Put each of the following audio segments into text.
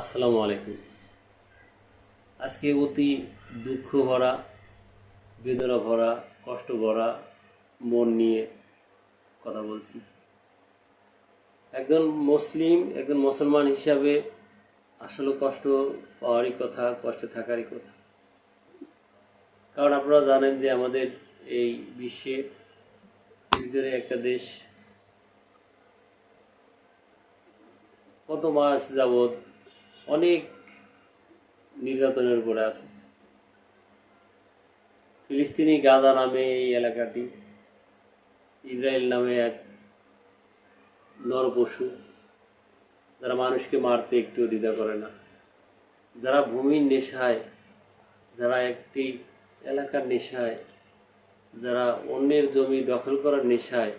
আসসালামু আলাইকুম। আজকে অতি দুঃখ ভরা, বেদনা ভরা, কষ্ট ভরা মন নিয়ে কথা বলছি। একজন মুসলিম, একজন মুসলমান হিসাবে আসলে কষ্ট পাওয়ারই কথা, কষ্টে থাকারই কথা। কারণ আপনারা জানেন যে আমাদের এই বিশ্বের ভিতরে একটা দেশ, কত মাস যাবৎ অনেক নির্যাতনের উপরে আছে। ফিলিস্তিনি গাদা নামে এই এলাকাটি, ইসরায়েল নামে এক নরপশু যারা মানুষকে মারতে একটু দ্বিধা করে না। যারা ভূমির নেশায়, যারা একটি এলাকার নেশায়, যারা অন্যের জমি দখল করার নেশায়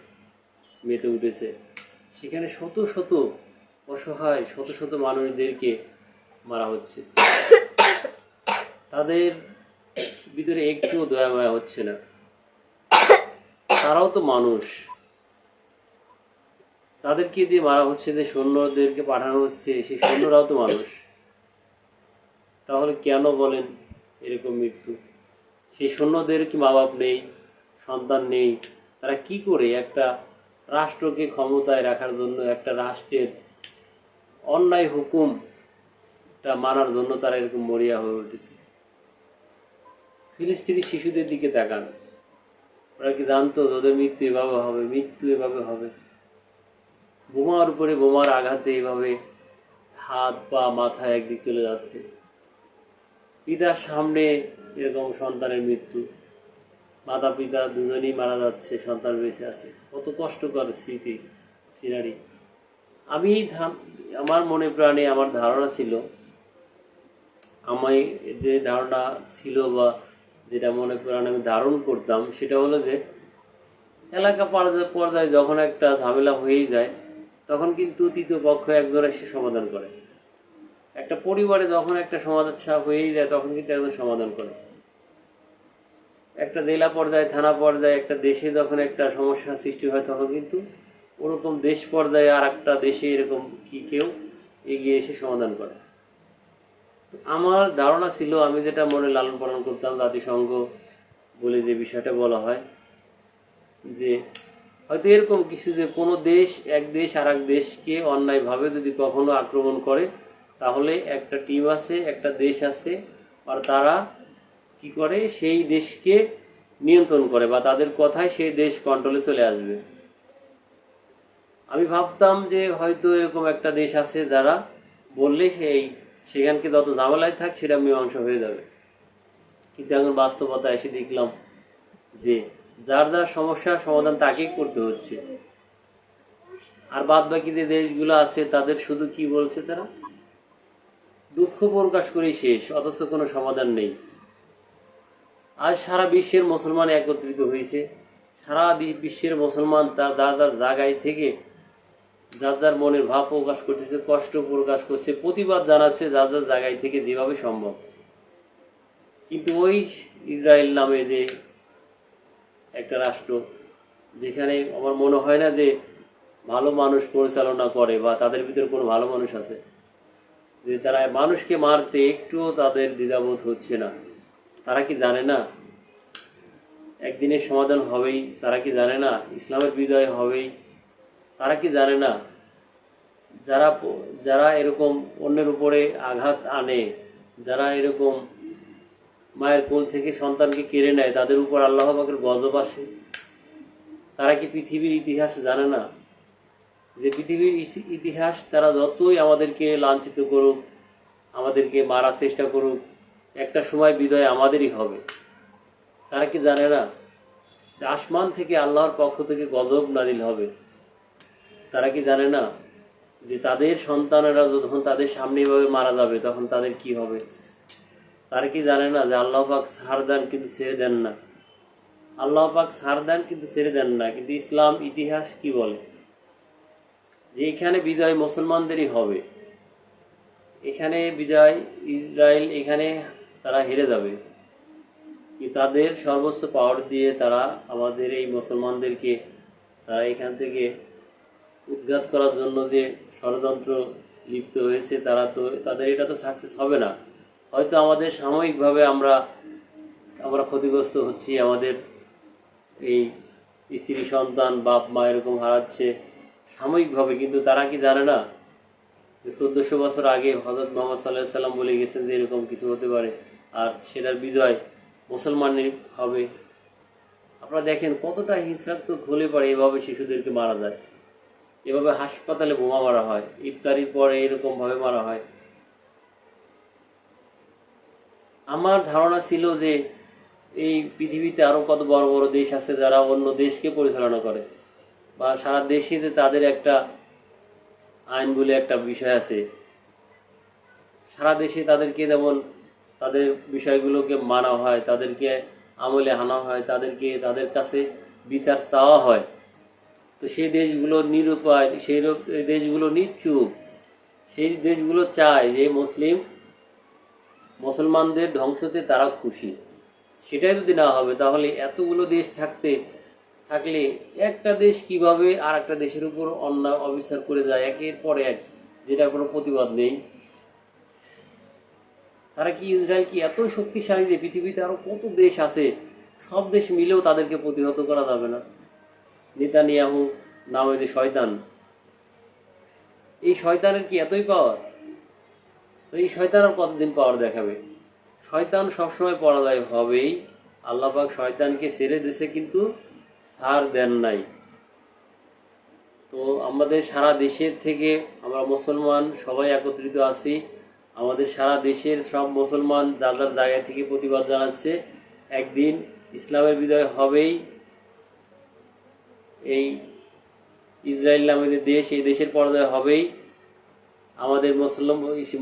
মেতে উঠেছে। সেখানে শত শত অসহায়, শত শত মানুষদেরকে মারা হচ্ছে। তাদের ভিতরে একটুও দয়া মায়া হচ্ছে না। তারাও তো মানুষ। তাদেরকে দিয়ে মারা হচ্ছে? যে সৈন্যদেরকে পাঠানো হচ্ছে, সেই সৈন্যরাও তো মানুষ। তাহলে কেন বলেন এরকম মৃত্যু? সেই সৈন্যদের কি মা বাপ নেই, সন্তান নেই? তারা কি করে একটা রাষ্ট্রকে ক্ষমতায় রাখার জন্য, একটা রাষ্ট্রের অন্যায় হুকুমটা মানার জন্য তারা এরকম মরিয়া হয়ে উঠেছে। ফিলিস্তিনি শিশুদের দিকে তাকান। ওরা কি জানতো ওদের মৃত্যু এভাবে হবে, মৃত্যু এভাবে হবে? বোমার উপরে বোমার আঘাতে এভাবে হাত, পা, মাথা একদিক চলে যাচ্ছে। পিতার সামনে এরকম সন্তানের মৃত্যু। মাতা পিতা দুজনেই মারা যাচ্ছে, সন্তান বেঁচে আছে। কত কষ্টকর স্মৃতি, সিনারি। আমি আমার মনে প্রাণে আমার ধারণা ছিল আমি যে ধারণা ছিল বা যেটা মনে প্রাণে আমি ধারণ করতাম, সেটা হলো যে এলাকা পর্যায়ে যখন একটা ঝামেলা হয়েই যায়, তখন কিন্তু তৃতীয় পক্ষ একজন এসে সমাধান করে। একটা পরিবারে যখন একটা সমস্যা হয়েই যায়, তখন কিন্তু একজন সমাধান করে। একটা জেলা পর্যায়ে, থানা পর্যায়ে, একটা দেশে যখন একটা সমস্যা সৃষ্টি হয়, তখন কিন্তু ওরকম দেশ পর্যায়ে আর একটা দেশে এরকম কি কেউ এগিয়ে এসে সমাধান করে। আমার ধারণা ছিল, আমি যেটা মনে লালন পালন করতাম, জাতিসংঘ বলে যে বিষয়টা বলা হয়, যে হয়তো এরকম কিছু যে কোনো দেশ, এক দেশ আর এক দেশকে অন্যায়ভাবে যদি কখনো আক্রমণ করে, তাহলে একটা টিম আছে, একটা দেশ আছে, আর তারা কি করে? সেই দেশকে নিয়ন্ত্রণ করে বা তাদের কথায় সেই দেশ কন্ট্রোলে চলে আসবে। আমি ভাবতাম যে হয়তো এরকম একটা দেশ আছে যারা বললে সেই সেখানকে যত ঝামেলায় থাক, সেটা মীমাংসা হয়ে যাবে। কিন্তু এখন বাস্তবতা এসে দেখলাম যে যার যার সমস্যার সমাধান তাকেই করতে হচ্ছে। আর বাদ বাকি যে দেশগুলো আছে, তাদের শুধু কি বলছে তারা? দুঃখ প্রকাশ করেই শেষ, অথচ কোনো সমাধান নেই। আজ সারা বিশ্বের মুসলমান একত্রিত হয়েছে। সারা বিশ্বের মুসলমান তার যার জায়গায় থেকে যার যার মনের ভাব প্রকাশ করতেছে, কষ্ট প্রকাশ করছে, প্রতিবাদ জানাচ্ছে যার যার জায়গায় থেকে যেভাবে সম্ভব। কিন্তু ওই ইসরায়েল নামে যে একটা রাষ্ট্র, যেখানে আমার মনে হয় না যে ভালো মানুষ পরিচালনা করে বা তাদের ভিতরে কোনো ভালো মানুষ আছে, যে তারা মানুষকে মারতে একটুও তাদের দ্বিধাবোধ হচ্ছে না। তারা কি জানে না? একদিনের সমাধান হবেই, তারা কি জানে না? ইসলামের বিজয় হবেই তারা কি জানে না? যারা যারা এরকম অন্যের উপরে আঘাত আনে, যারা এরকম মায়ের কোল থেকে সন্তানকে কেড়ে নেয়, তাদের উপর আল্লাহ পাকের গজব আসে। তারা কি পৃথিবীর ইতিহাস জানে না? যে পৃথিবীর ইতিহাস তারা যতই আমাদেরকে লাঞ্ছিত করুক, আমাদেরকে মারার চেষ্টা করুক, একটা সময় বিজয় আমাদেরই হবে। তারা কি জানে না? আসমান থেকে আল্লাহর পক্ষ থেকে গজব নাজিল হবে। তারা কি জানে না যে তাদের সন্তানেরা যখন তাদের সামনে এভাবে মারা যাবে, তখন তাদের কি হবে? তারা কি জানে না যে আল্লাহ পাক ছাড় দেন কিন্তু ছেড়ে দেন না? আল্লাহ পাক ছাড় দেন কিন্তু ছেড়ে দেন না। কিন্তু ইসলাম ইতিহাস কি বলে? যে এখানে বিজয় মুসলমানদেরই হবে। এখানে বিজয় ইসরায়েল, এখানে তারা হেরে যাবে। তাদের সর্বোচ্চ পাওয়ার দিয়ে তারা আমাদের এই মুসলমানদেরকে, তারা এখান থেকে উদ্ঘাত করার জন্য যে ষড়যন্ত্র লিপ্ত হয়েছে তারা তো, তাদের এটা তো সাকসেস হবে না। হয়তো আমাদের সাময়িকভাবে আমরা আমরা ক্ষতিগ্রস্ত হচ্ছি, আমাদের এই স্ত্রী সন্তান, বাপ, মা এরকম হারাচ্ছে সাময়িকভাবে, কিন্তু তারা কি জানে না যে চোদ্দোশো বছর আগে হজরত মোহাম্মদ সাল্লাহ সাল্লাম বলে গেছেন যে এরকম কিছু হতে পারে আর সেটার বিজয় মুসলমানের হবে। আপনারা দেখেন কতটা হিংসাত্মক হলে পরে এভাবে শিশুদেরকে মারা যায়। এভাবে হাসপাতালে বোমা মারা হয়, ইফতারির পরে এরকমভাবে মারা হয়। আমার ধারণা ছিল যে এই পৃথিবীতে আরও কত বড় বড় দেশ আছে যারা অন্য দেশকে পরিচালনা করে, বা সারা দেশে যে তাদের একটা আইন বলে একটা বিষয় আছে। সারা দেশে তাদেরকে যেমন তাদের বিষয়গুলোকে মানা হয়, তাদেরকে আমলে আনা হয়, তাদেরকে তাদের কাছে বিচার চাওয়া হয়। তো সেই দেশগুলো নিরুপায়, সেই দেশগুলো নিচুপ সেই দেশগুলো চায় যে মুসলিম, মুসলমানদের ধ্বংসতে তারা খুশি। সেটাই যদি না হবে, তাহলে এতগুলো দেশ থাকতে, থাকলে একটা দেশ কীভাবে আর একটা দেশের উপর অন্যায়, অবিচার করে যায়, একের পর এক, যেটা কোনো প্রতিবাদ নেই। তারা কি ইসরায়েল কি এত শক্তিশালী যে পৃথিবীতে আরও কত দেশ আছে, সব দেশ মিলেও তাদেরকে প্রতিহত করা যাবে না? নেতানিয়াহু নামে যে শয়তান। এই শয়তানের কি এতই পাওয়ার তো এই শয়তান আর কতদিন পাওয়ার দেখাবে? শয়তান সবসময় পরাজয় হবেই। আল্লাহ পাক শয়তানকে ছেড়ে দিছে কিন্তু সার দেন নাই। তো আমাদের সারা দেশের থেকে আমরা মুসলমান, সবাই একত্রিত আছি। আমাদের সারা দেশের সব মুসলমান যার যার জায়গা থেকে প্রতিবাদ জানাচ্ছে। একদিন ইসলামের বিজয় হবেই। এই ইসরায়েল নামে যে দেশ, এই দেশের পর্যায়ে হবেই। আমাদের মুসলিম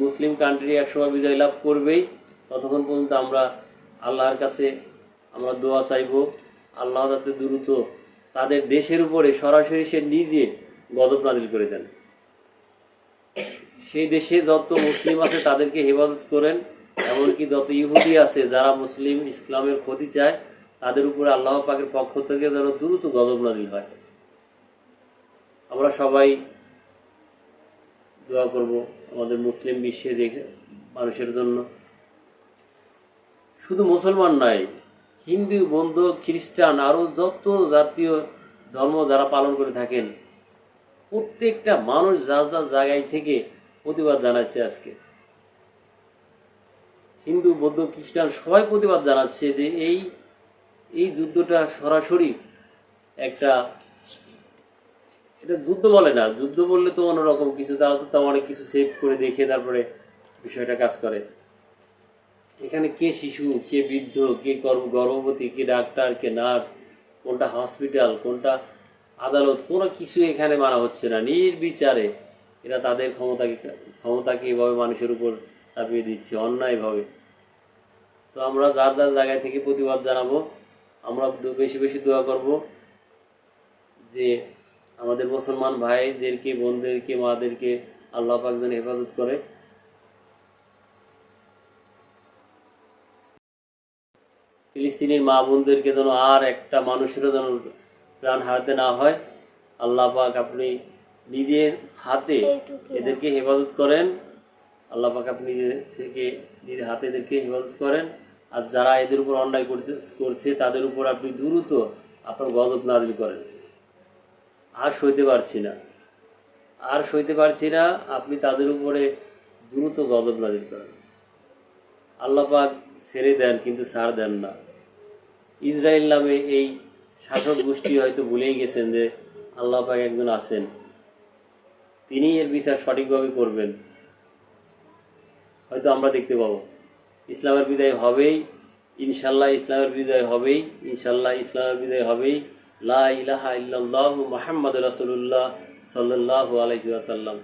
মুসলিম কান্ট্রি একসময় বিজয় লাভ করবেই। ততক্ষণ পর্যন্ত আমরা আল্লাহর কাছে আমরা দোয়া চাইব। আল্লাহ যাতে দ্রুত তাদের দেশের উপরে সরাসরি সে নিজে গজব নাজিল করে দেন। সেই দেশে যত মুসলিম আছে তাদেরকে হেফাজত করেন। এমনকি যত ইহুদি আছে, যারা মুসলিম ইসলামের ক্ষতি চায় তাদের উপরে আল্লাহ পাকের পক্ষ থেকে যেন দ্রুত গজব নাজিল হয়। আমরা সবাই দোয়া করব আমাদের মুসলিম বিশ্বে দেখে মানুষের জন্য। শুধু মুসলমান নয়, হিন্দু, বৌদ্ধ, খ্রিস্টান, আরও যত জাতীয় ধর্ম যারা পালন করে থাকেন, প্রত্যেকটা মানুষ যা যা জায়গায় থেকে প্রতিবাদ জানাচ্ছে আজকে। হিন্দু, বৌদ্ধ, খ্রিস্টান সবাই প্রতিবাদ জানাচ্ছে যে এই এই যুদ্ধটা সরাসরি একটা, এটা যুদ্ধ বলে না, যুদ্ধ বললে তো অন্যরকম কিছু, তারা তো তাও অনেক কিছু সেভ করে দেখে তারপরে বিষয়টা কাজ করে। এখানে কে শিশু, কে বৃদ্ধ, কে গর্ভ- গর্ভবতী, কে ডাক্তার, কে নার্স, কোনটা হসপিটাল কোনটা আদালত, কোনো কিছু এখানে মানা হচ্ছে না। নির্বিচারে এরা তাদের ক্ষমতাকে ক্ষমতাকে এভাবে মানুষের উপর চাপিয়ে দিচ্ছে, অন্যায়ভাবে। তো আমরা যার যার জায়গায় থেকে প্রতিবাদ জানাব। আমরা বেশি বেশি দোয়া করব যে আমাদের মুসলমান ভাইদেরকে বোনদেরকে মাদেরকে আল্লাহ পাক যেন হেফাজত করে। ফিলিস্তিনের মা বোনদেরকে যেন আর একটা মানুষেরও যেন প্রাণ হারাতে না হয়। আল্লাহ পাক আপনি নিজের হাতে এদেরকে হেফাজত করেন। আল্লাহ পাক আপনি নিজে থেকে নিজের হাতে এদেরকে হেফাজত করেন। আর যারা এদের উপর অন্যায় করতে, করছে, তাদের উপর আপনি দ্রুত আপনার গজব নাজিল করেন। আর সইতে পারছি না। আর সইতে পারছি না, আপনি তাদের উপরে দ্রুত গজব নাজিল করেন। আল্লাহ পাক ছেড়ে দেন, কিন্তু ছাড় দেন না। ইসরায়েল নামে এই শাসক গোষ্ঠী হয়তো ভুলেই গেছেন যে আল্লাহ পাক একজন আছেন। তিনি এর বিচার সঠিকভাবে করবেন। হয়তো আমরা দেখতে পাবো। ইসলামের বিদায় হবেই ইনশাল্লাহ ইসলামের বিদায় হবেই ইনশাল্লাহ ইসলামের বিদায় হবেই। লা ইলাহা ইল্লাল্লাহু সাল্লাহ রাসূলুল্লাহ সাল্লাল্লাহু আলাইহি ওয়াসাল্লাম।